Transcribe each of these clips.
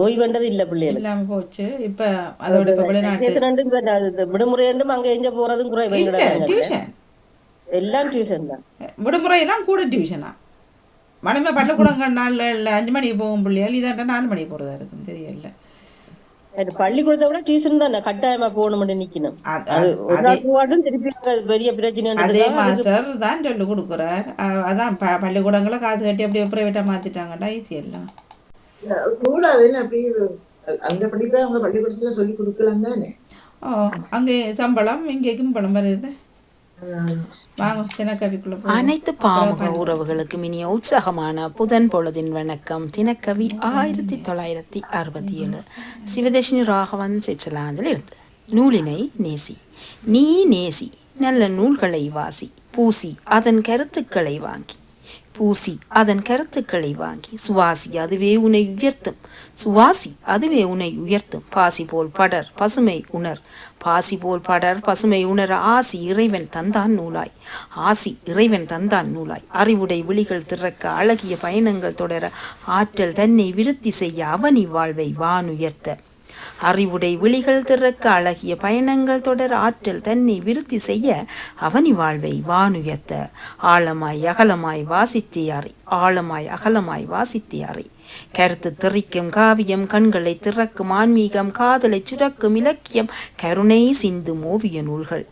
ஓய்வெண்டது இல்ல பிள்ளைகளுக்கு. இல்லாம போச்சு. இப்ப அதோட அது- விடுமுறை ரெண்டும் அங்க எங்க போறதும் குறை இல்ல வெங்கடாங்க டியூஷன் எல்லாம் டியூஷன் தான். விடுமுறையெல்லாம் கூட டியூஷனா மனமே பள்ளிக்கூடங்கள் நாலு இல்ல அஞ்சு மணிக்கு போகும் பிள்ளைகள் இதாட்ட நாலு மணிக்கு போறதா இருக்கும். தெரியல. அது பள்ளிக்கூடத்தை விட டியூஷன் தான். கட்டாயமா போகணும்னு நிக்கணும் அது- அது அது- திருப்பி பெரிய அதே பிரச்சனை மாஸ்டர் தான் சொல்லி கொடுக்குறார். அதான் பள்ளிக்கூடங்களை காசு கட்டி அப்படியே ப்ரைவேட்டாக மாற்றிட்டாங்கடா ஈஸி எல்லாம். கூடாதுன்னு அப்படி அந்த படிப்பை அவங்க பள்ளிக்கூடத்துல சொல்லி கொடுக்கலாம் தானே? ஓ அங்கே சம்பளம் இங்கே கிம்பளம் வருது வாங்க தினக்கவிக்குள்ள போவோம். அனைத்து பாமுக உறவுகளுக்கும் இனிய உற்சாகமான புதன் பொழுதின் வணக்கம். தினக்கவி ஆயிரத்தி தொள்ளாயிரத்தி அறுபத்தி ஏழு. சிவதர்ஷினி ராகவன் சுவிட்சர்லாந்தில் இருந்து நூலினை நேசி. நீ நேசி. நல்ல நூல்களை வாசி. பூசி அதன் கருத்துக்களை வாங்கி. பூசி அதன் கருத்துக்களை வாங்கி சுவாசி அதுவே உன்னை உயர்த்தும். சுவாசி அதுவே உன்னை உயர்த்தும். பாசி போல் படர் பசுமை உணர். பாசி போல் படர் பசுமை உணர. ஆசி இறைவன் தந்தான் நூலாய். ஆசி இறைவன் தந்தான் நூலாய். அறிவுடை விழிகள் திறக்க அழகிய பயணங்கள் தொடர ஆற்றல் தன்னை விருத்தி செய்ய அவனி வாழ்வை வானுயர்த்த. அறிவுடை விழிகள் திறக்க அழகிய பயணங்கள் தொடர் ஆற்றல் தன்னை விருத்தி செய்ய அவனி வாழ்வை வானுயர்த்த. ஆழமாய் அகலமாய் வாசித்தே ஆழமாய் அகலமாய் வாசித்தே கருத்து திரிக்கும் காவியம் கண்களை திறக்கும் ஆன்மீகம் காதலை சுரக்கும் இலக்கியம் கருணை சிந்தும் ஓவிய நூல்கள்.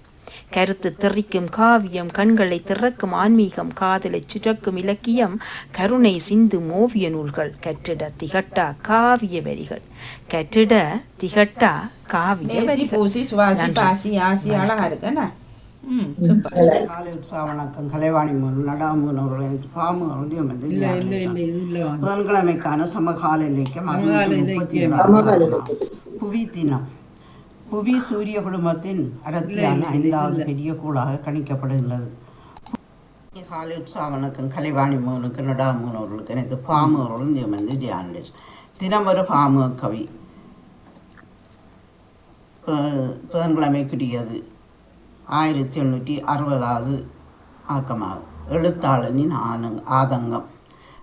கருத்து திரிக்கும் காவியம் கண்களை திறக்கும் ஆன்மீகம் காதலை சுரக்கும் இலக்கியம் கருணை சிந்தும் ஓவிய நூல்கள் கற்றிட திகட்டா காவிய வரிகள். கற்றிட திகட்டா காவிய வரிகள். பூசி சுவாசி பாசி ஆசி அழகா இருக்குண்ணா ம் சூப்பர். காலை உற்சாக வணக்கம். கலைவாணி நடாமூன் அவர்கள் எனக்கு பாமு அவர்களையும் வந்து புதன்கிழமைக்கான சமகால இலக்கியம் புவி தினம். புவி சூரிய குடும்பத்தின் அடர்த்தியான ஐந்தாவது பெரிய கூடாக கணிக்கப்படுகின்றது. காலை உற்சாக வணக்கம் கலைவாணி மூனுக்கு நடாமூன் அவர்களுக்கு எனக்கு பாமு அவர்களும் வந்து தியானிஸ் தினம் ஒரு பாமு கவி. புதன்கிழமைக்குரியது ஆயிரத்தி எண்ணூற்றி அறுபதாவது ஆக்கமாகும். எழுத்தாளனின் ஆனங் ஆதங்கம்.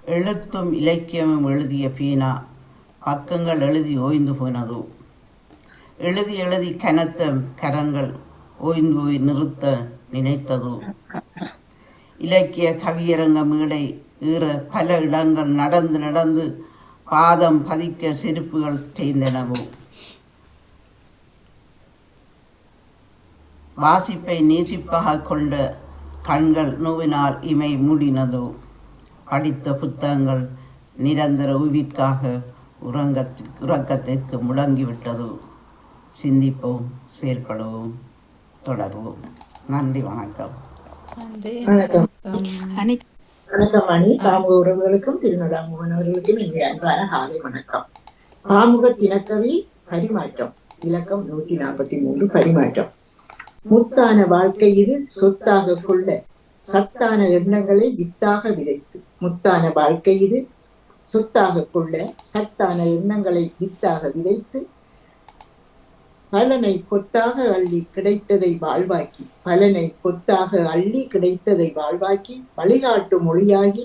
எழுத்தும் இலக்கியமும் எழுதிய பீனா பக்கங்கள் எழுதி ஓய்ந்து போனதோ எழுதி எழுதி கனத்த கரங்கள் ஓய்ந்து போய் நிறுத்த நினைத்ததோ? இலக்கிய கவியரங்க மேடை ஈற பல இடங்கள் நடந்து நடந்து பாதம் பதிக்க செருப்புகள் செய்தனவோ வாசிப்பை நேசிப்பாக கொண்ட கண்கள் நோவினால் இமை மூடினதோ? படித்த புத்தகங்கள் நிரந்தர உயிர்க்காக உறங்கத்து உறக்கத்திற்கு முடங்கிவிட்டதோ? சிந்திப்போம் செயல்படுவோம் தொடர்வோம். நன்றி வணக்கம். வணக்கம். மணி பாமுக உறவுகளுக்கும் திருநடாமுகன் அவர்களுக்கும் என்னுடைய அன்பான காலை வணக்கம். பாமுக தினக்கவி பரிமாற்றம். இலக்கம் நூற்றி நாற்பத்தி மூன்று பரிமாற்றம். முத்தான வாழ்க்கை இது சொத்தாக கொள்ள. சத்தான எண்ணங்களை வித்தாக விதைத்து. முத்தான வாழ்க்கை இது சொத்தாக கொள்ள. சத்தான எண்ணங்களை வித்தாக விதைத்து. பலனை கொத்தாக அள்ளி கிடைத்ததை வாழ்வாக்கி பலனை கொத்தாக அள்ளி கிடைத்ததை வாழ்வாக்கி வழிகாட்டு மொழியாகி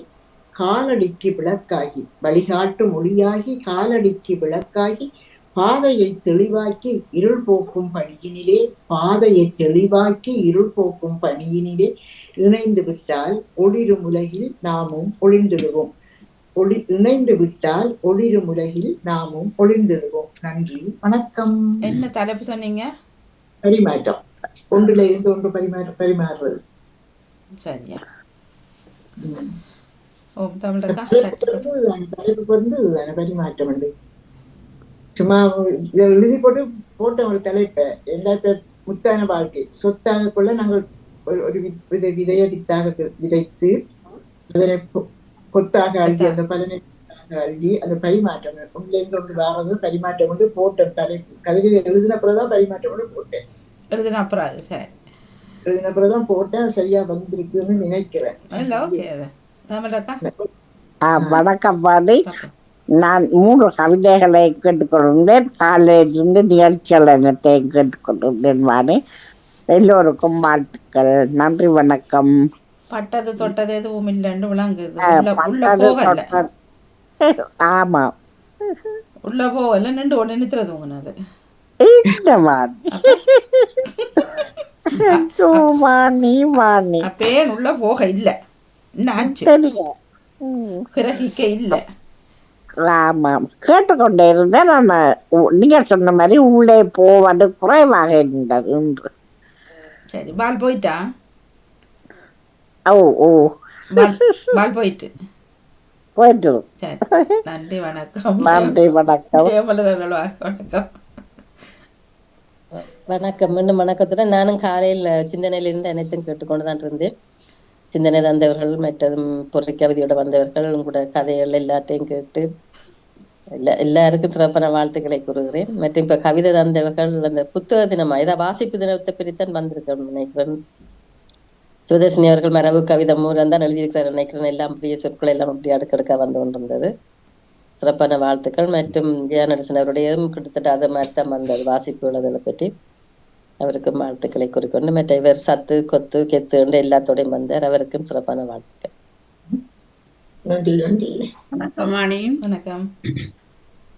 காலடிக்கு விளக்காகி வழிகாட்டு மொழியாகி காலடிக்கு விளக்காகி பாதையை தெளிவாக்கி இருள் போக்கும் பணியினிலே பாதையை தெளிவாக்கி இருள் போக்கும் பணியினிலே இணைந்து விட்டால் ஒளிரும் உலகில் நாமும் ஒளிந்துடுவோம். ஒளி இணைந்து விட்டால் ஒளிரும் உலகில் நாமும் ஒளிந்திடுவோம் நன்றி. வணக்கம். என்ன தலைப்பு சொன்னீங்க? பரிமாற்றம். ஒன்றுல இருந்து ஒன்று பரிமாற பரிமாறுவது. சரியா. பரிமாற்றம் உண்டு சும்மா இதை எழுதி போட்டு போட்டோம் ஒரு தலைப்பை. எல்லா முத்தான வாழ்க்கை. சொத்தாக கொள்ள நாங்கள் ஒரு- விதைய வித்தாக விதைத்து அதனை கொத்தாக அள்ளி அந்த பலனை கொத்தாக அள்ளி அந்த பரிமாற்றம் இருந்து ஒன்று வாரது பரிமாற்றம் கொண்டு போட்டேன் தலைப்பு கவிதை எழுதின பிறகுதான் பரிமாற்றம் கொண்டு போட்டேன். எழுதின அப்புறம் அது சரி. எழுதின பிறகுதான் போட்டேன். சரியா வந்திருக்குன்னு நினைக்கிறேன். வணக்கம் பாடி நான் மூன்று கவிதைகளை கேட்டுக்கொண்டிருந்தேன் காலையிலிருந்து நிகழ்ச்சிகள் அனைத்தையும் கேட்டுக்கொண்டிருந்தேன் பாடி எல்லோருக்கும் வாழ்த்துக்கள். நன்றி வணக்கம். பட்டது தொட்டது எதுவும் இல்லைன்னு விளங்குது. ஆ, உள்ள போகல. நின்று ஐயோ, வாணி வாணி அப்பேன் உள்ள போக இல்லை. கிரகிக்க இல்லை. ஆமாம் கேட்டுக்கொண்டே இருந்தேன். நான் நீங்க சொன்ன மாதிரி உள்ளே போவது குறைவாக இருந்தது என்று சரி பால் போயிட்டா? ஓ ஓ பால் போயிட்டு போயிட்டு நன்றி வணக்கம் நன்றி வணக்கம் ஜெயமலர்கள் வணக்கம் வணக்கம் மீண்டும் வணக்கத்துடன் நானும் காலையில் சிந்தனையிலிருந்து அனைத்தும் கேட்டுக்கொண்டு தான் இருந்தேன் சிந்தனை தந்தவர்கள் மற்றதும் பொருள் கவிதையோட வந்தவர்கள் உங்களோட கதைகள் எல்லாத்தையும் கேட்டு எல்லா எல்லாருக்கும் சிறப்பான வாழ்த்துக்களை கூறுகிறேன் மற்றும் இப்ப கவிதை தந்தவர்கள் அந்த புத்தக தினமா இதை வாசிப்பு தினத்தை பிரித்தான் வந்திருக்கேன் நினைக்கிறேன் சிவதர்ஷினி அவர்கள் மரபு கவிதை மூலம் தான் எழுதியிருக்கிறார் நினைக்கிறேன். எல்லாம் புதிய சொற்கள் எல்லாம் அப்படி அடுக்கடுக்கா வந்து கொண்டிருந்தது. சிறப்பான வாழ்த்துக்கள். மற்றும் ஜெயநரசன் அவருடையதும் கிட்டத்தட்ட அதை மாதிரி தான் வந்தது. வாசிப்பு எழுதலை பற்றி அவருக்கும் வாழ்த்துக்களை கூறிக்கொண்டு மற்ற இவர் சத்து கொத்து கெத்து என்று எல்லாத்தோடையும் வந்தார். அவருக்கும் சிறப்பான வாழ்த்துக்கள். நன்றி நன்றி. வணக்கம் வாணி வணக்கம்.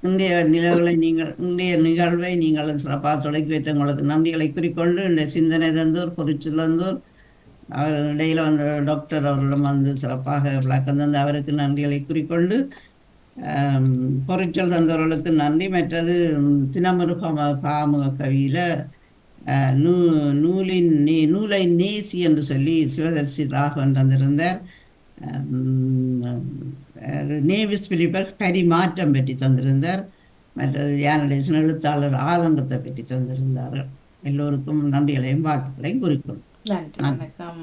இன்றைய நிலவுகளை நீங்கள் இன்றைய நிகழ்வை நீங்கள் சிறப்பாக தொடக்கி வைத்த உங்களுக்கு நன்றிகளை குறிக்கொண்டு இந்த சிந்தனை தந்தோர் பொறிச்சுலந்தோர் அவர் இடையில் வந்த டாக்டர் அவர்களிடம் வந்து சிறப்பாக விளக்கம் தந்து அவருக்கு நன்றிகளை குறிக்கொண்டு பொருட்கள் தந்தவர்களுக்கு நன்றி. மற்றது தினமருக பாமுக கவியில் நூ நூலின் நீ நூலை நேசி என்று சொல்லி சிவதர்சி ராகவன் தந்திருந்தார். நேவிஸ் பிலிப்பர் பரிமாற்றம் பற்றி தந்திருந்தார். மற்றது யானடேசன் எழுத்தாளர் ஆதங்கத்தை பற்றி தந்திருந்தார்கள். எல்லோருக்கும் நன்றிகளையும் வாழ்த்துக்களையும் குறிக்கொள்ளும் நன்றி வணக்கம்.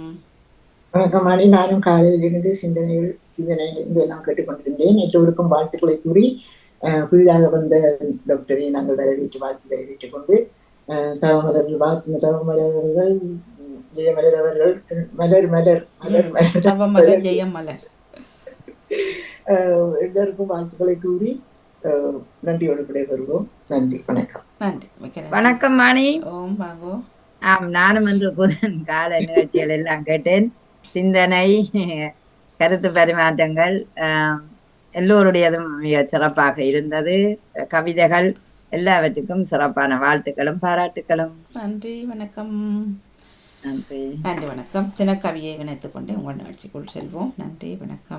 வணக்கம். மாடி நானும் காலையில் இருந்து சிந்தனைகள் சிந்தனைகள் இருந்து எல்லாம் கேட்டுக்கொண்டிருந்தேன். எல்லோருக்கும் வாழ்த்துக்களை கூறி புதிதாக வந்த டாக்டரை நாங்கள் வரவேற்று வாழ்த்து வரவேற்றுக் கொண்டு தவமலர்கள் வாழ்த்தின தவமலர் அவர்கள் உம், ஜெயமலர் அவர்கள் மலர் மலர் மலர் மலர் தவமலர் ஜெயம் மலர் அஹ், எல்லோருக்கும் வாழ்த்துக்களை கூறி நன்றியோடு விடைபெறுவோம். நன்றி வணக்கம். நன்றி. வணக்கம் மணி. ஓம் வாங்கோ ஆம் நானும் இன்று புதன் கால நிகழ்ச்சிகள் எல்லாம் கேட்டேன். சிந்தனை கருத்து பரிமாற்றங்கள் எல்லோருடையதும் மிக சிறப்பாக இருந்தது. கவிதைகள் எல்லாவற்றுக்கும் சிறப்பான வாழ்த்துக்களும் பாராட்டுக்களும். நன்றி வணக்கம். நன்றி. நன்றி வணக்கம். தினக்கவியை இணைத்துக் கொண்டு உங்கள் நிகழ்ச்சிக்குள் செல்வோம். நன்றி வணக்கம்.